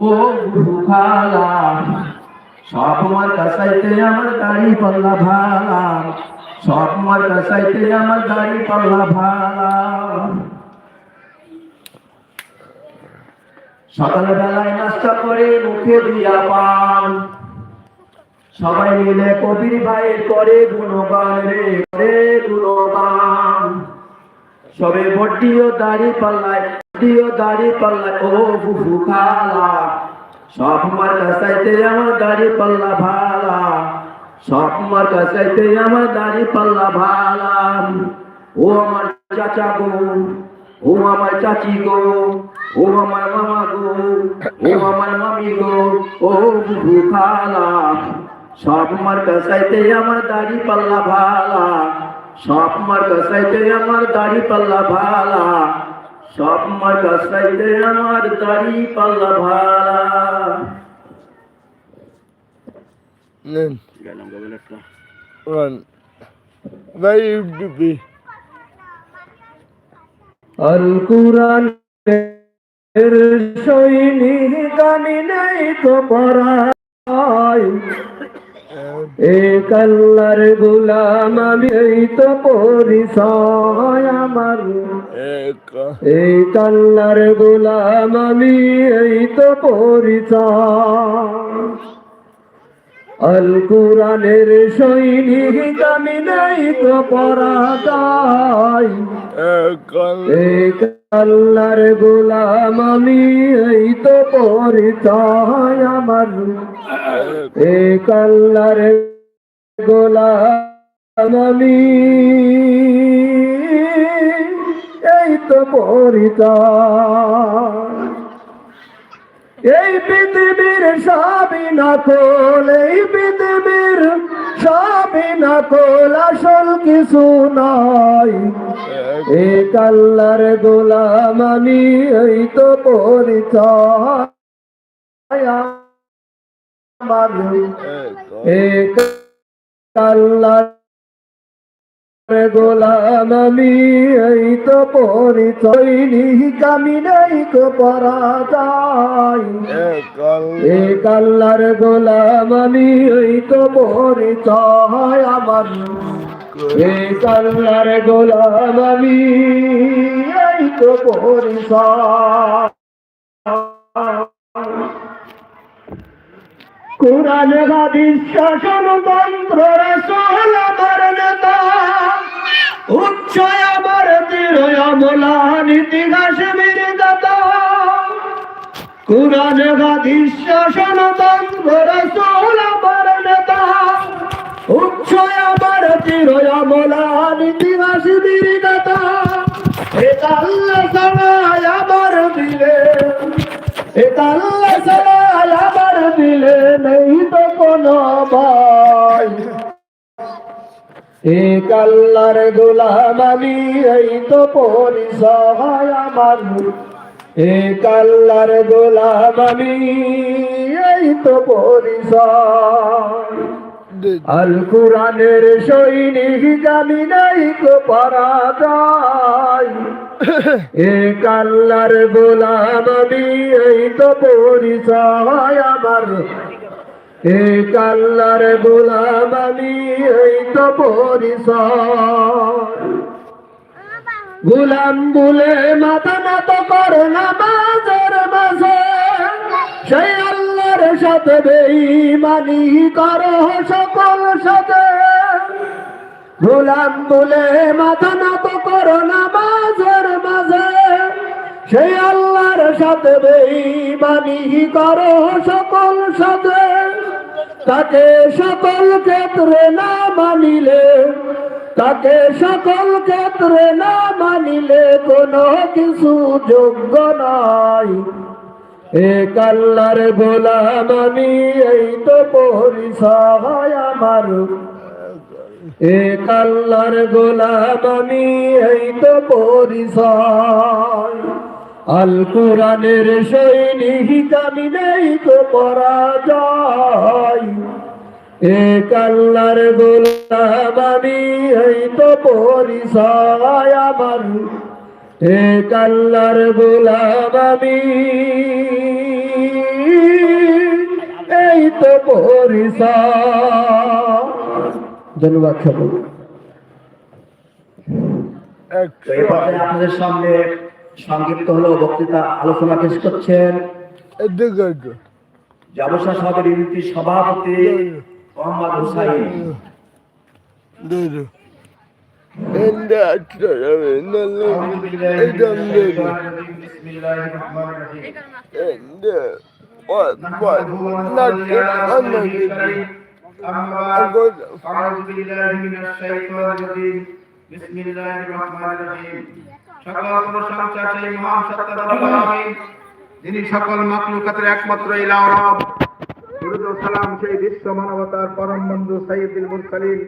ও ভালা। সকালবেলায় নাস্তা করে মুখে দিয়া পান। সবাই মিলে কবির ভাইয়ের করে গুণগান রে, করে গুণগান। সবে বড্ডিও দাড়ি পাল্লায় বড্ডিও দাড়ি পাল্লায় ও বুবু খালা। সব মার কাছাইতে আমার দাড়ি পাল্লা ভালা। সব মার কাছাইতে আমার দাড়ি পাল্লা ভালা। ও আমার চাচা গো, ও আমার চাচি গো, ও আমার মামা গো, ও আমার মামি গো, ও বুবু খালা। সব মার কাছাইতে আমার দাড়ি পাল্লা ভালা। সব মার কাছাইতে আমার দাড়ি পাল্লা ভালা। সব মার কাছাইতে আমার দাড়ি পাল্লা ভালা নেন। রান ভাই বিপি। আল কুরআন এর সৈনিক নেই তো পরাই। এক আল্লাহর গোলাম আমি এই তো পরিচয় আমার। এক। কাল্লার গোলাম আমি এই তো পরিচয়। আল কুরআনের সৈনিক আমি নাই তো এক এই কাল্লার গোলাম আমি, এই তো পরিচয় আমার। এই কাল্লার গোলাম আমি, এই তো পরিচয়। এই পৃথিবীর সবই নকল এই পৃথিবীর সবই নকল আসল কিছু নয়। এই কাল্লার গোলাম আমি এই তো পরিচয় আমার। এক আল্লাহর গোলাম আমি এই তো পরিচয় নিহিক আমি নাই কো পরাজয়। এক এক আল্লাহর গোলাম আমি এই তো পরিচয় আমার। এক আল্লাহর গোলাম আমি এই তো পরিচয়। কোরআন হাদিস, শাসন তন্ত্র রসল আমার নেতা। উচ্চ আমার দৃঢ় অমলান ইতিহাস বীর দাতা কোরআন হাদিস, শাসন তন্ত্র রসল আমার নেতা। উচ্চ আমার দৃঢ় অমলান ইতিহাস এটা আল্লাহ আমার দিলে এটা এক আল্লাহর গোলাম আমি এই তো পরিচয় আমার। এক আল্লাহর গোলাম আমি এই তো পরিচয়। আল কোরআনের সৈনিক আমি নাই তো পরাজয় এক আল্লাহর গোলাম আমি এই তো পরিচয় আমার। এক আল্লাহর গোলাম আমি, এই তো পরিচয় গোলাম বলে মাথা নত করো না বাজার মাঝে। সেই আল্লাহর সাথে বেঈমানি করো সকল সাথে। গোলাম বলে মাথা নত করো না বাজার মাঝে। সেই আল্লাহর সাথে বেঈমানি করো সকল সাথে। তাকে সকল ক্ষেত্রে না মানিলে, তাকে সকল ক্ষেত্রে না মানিলে কোনো কিছু যোগ্য নয় এক আল্লাহর গোলাম আমি, এই তো পরিচয় আমার। এক আল্লাহর গোলাম আমি, এই তো পরিচয় আল কোরআনের সৈনিক আমি নেই তো পরাজয়। এক আল্লাহর গোলাম আমি এই তো পরিচয় আমার। এক আল্লাহর গোলাম আমি ধন্যবাদ সকল তো এই আপনাদের সামনে সংক্ষিপ্ত হলো বক্তৃতা আলোচনা পেশ করছেন জাবসা সদর ইউনিটির সভাপতি মোহাম্মদ হুসাইন أعوذ بالله من الشيطان الرجيم بسم الله الرحمن الرحيم সকল প্রশংসা সেই মহান সত্তার আলামিন যিনি সকল মাখলুকাতের একমাত্র ইলাহ রব। দুরূদ ও সালাম সেই বিশ্ব মানবতার পরম বন্ধু সাইয়্যিদুল মুরসালিন,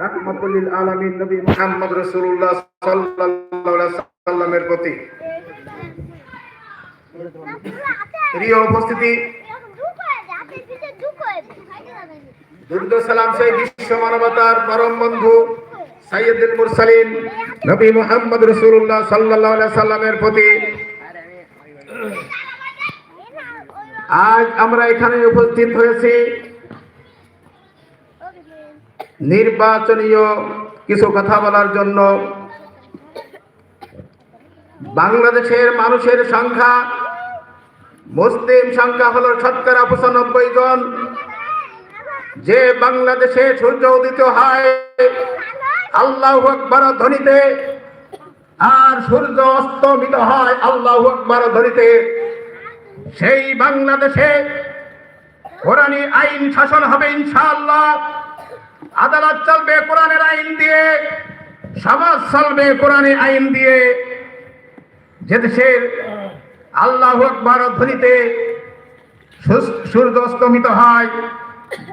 রাহমাতুল আলামিন নবী মুহাম্মদ রাসূলুল্লাহ সাল্লাল্লাহু আলাইহি সাল্লামের প্রতি। প্রিয় উপস্থিতি, দুরূদ সালাম সেই বিশ্ব মানবতার পরম বন্ধু সাইয়্যিদুল মুরসালিন নবী মুহাম্মদ রাসূলুল্লাহ সাল্লাল্লাহু আলাইহি সাল্লামের প্রতি। আজ আমরা এখানে উপস্থিত হয়েছি। নির্বাচনীয় কিছু কথা বলার জন্য। বাংলাদেশের মানুষের সংখ্যা, মুসলিম সংখ্যা হলো শতকরা পঁচানব্বই জন। যে বাংলাদেশে সূর্য উদিত হয় আল্লাহ আকবর ধ্বনিতে। আর সূর্য অস্তমিত হয় আল্লাহ আকবর ধ্বনিতে। সেই বাংলাদেশে কোরআনী আইন শাসন হবে ইনশাআল্লাহ। আদালত চলবে কোরআনের আইন দিয়ে। সমাজ চলবে কোরআনী আইন দিয়ে। যে দেশের আল্লাহ আকবর ধ্বনিতে সূর্য অস্তমিত হয়,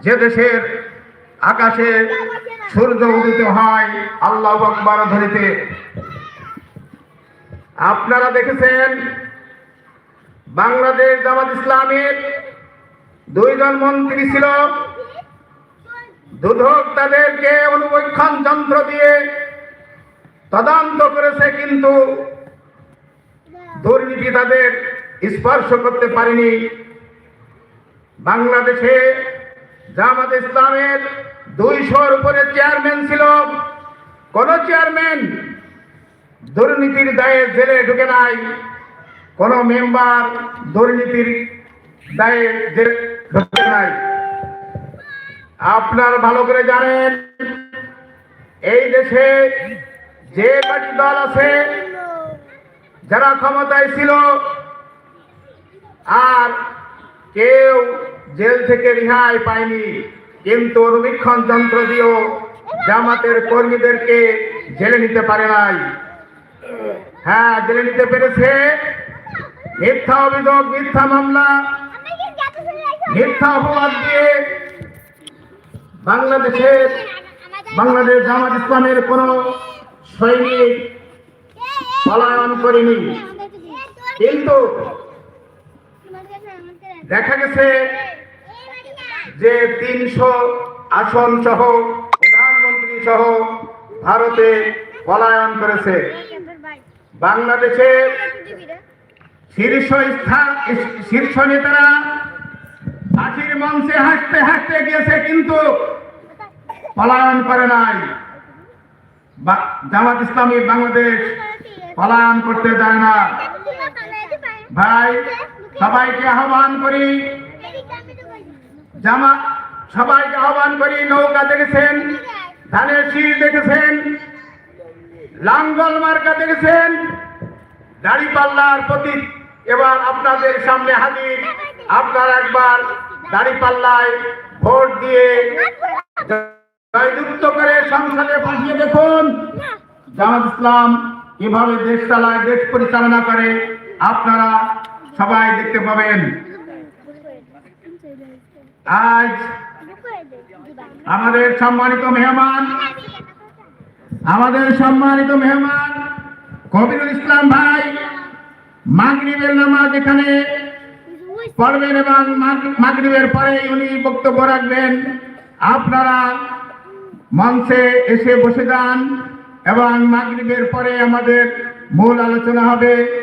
যে দেশের আকাশে সূর্য উদিত হয়, আল্লাহ আকবর ধ্বনিতে। আপনারা দেখেছেন, বাংলাদেশ জামাত ইসলামের দুইজন মন্ত্রী ছিল। দুধক তাদেরকে অনুবীক্ষণ যন্ত্র দিয়ে তদন্ত করেছে, কিন্তু দুর্নীতি তাদের স্পর্শ করতে পারেনি। বাংলাদেশে জামাত ইসলামের দুইশোর উপরে চেয়ারম্যান ছিল। কোন চেয়ারম্যান দুর্নীতির দায়ে জেলে ঢুকে নাই। কোন মেম্বার দুর্নীতির দায়ে জেলে ঢুকে নাই। আপনার ভালো করে জানেন, এই দেশে যে কটি দল আছে, যারা ক্ষমতায় ছিল, আর কেউ জেল থেকে রেহাই পায়নি। কিন্তু অনুবীক্ষণ যন্ত্র দিয়েও জামাতের কর্মীদেরকে জেলে নিতে পারে নাই। হ্যাঁ জেলে নিতে পেরেছে। মিথ্যা অভিযোগ, মিথ্যা মামলা, মিথ্যা অপবাদ দিয়ে বাংলাদেশের বাংলাদেশ জামাত ইসলামের কোন সৈনিক পলায়ন করেনি। কিন্তু দেখা গেছে যে তিনশো আসন সহ প্রধানমন্ত্রী সহ ভারতে পলায়ন করেছে। বাংলাদেশে শীর্ষ স্থান, শীর্ষ নেতারা ফাঁসির মঞ্চে হাঁটতে হাঁটতে গিয়েছে কিন্তু পলায়ন করে নাই। জামাত ইসলামী বাংলাদেশ পলায়ন করতে যায় না। ভাই, সবাইকে আহ্বান করি জামা, সবাইকে আহ্বান করি, নৌকা দেখেছেন, ধানের শীষ দেখেছেন, লাঙ্গল মার্কা দেখেছেন, দাড়ি পাল্লার প্রতীক। এবার আপনাদের সামনে হাজির, আপনারা একবার দাড়ি পাল্লায় ভোট দিয়ে জয়যুক্ত করে সংসদে পাঠিয়ে দেখুন। জামাত ইসলাম কীভাবে দেশ চালায় দেশ পরিচালনা করে, আপনারা সবাই দেখতে পাবেন। আজ আমাদের সম্মানিত মেহমান, আমাদের সম্মানিত মেহমান কবিরুল ইসলাম ভাই, মাগরিবের নামাজ এখানে পড়বেন এবং মাগ- মাগরিবের পরে উনি বক্তব্য রাখবেন। আপনারা মঞ্চে এসে বসে যান এবং মাগরিবের পরে আমাদের মূল আলোচনা হবে।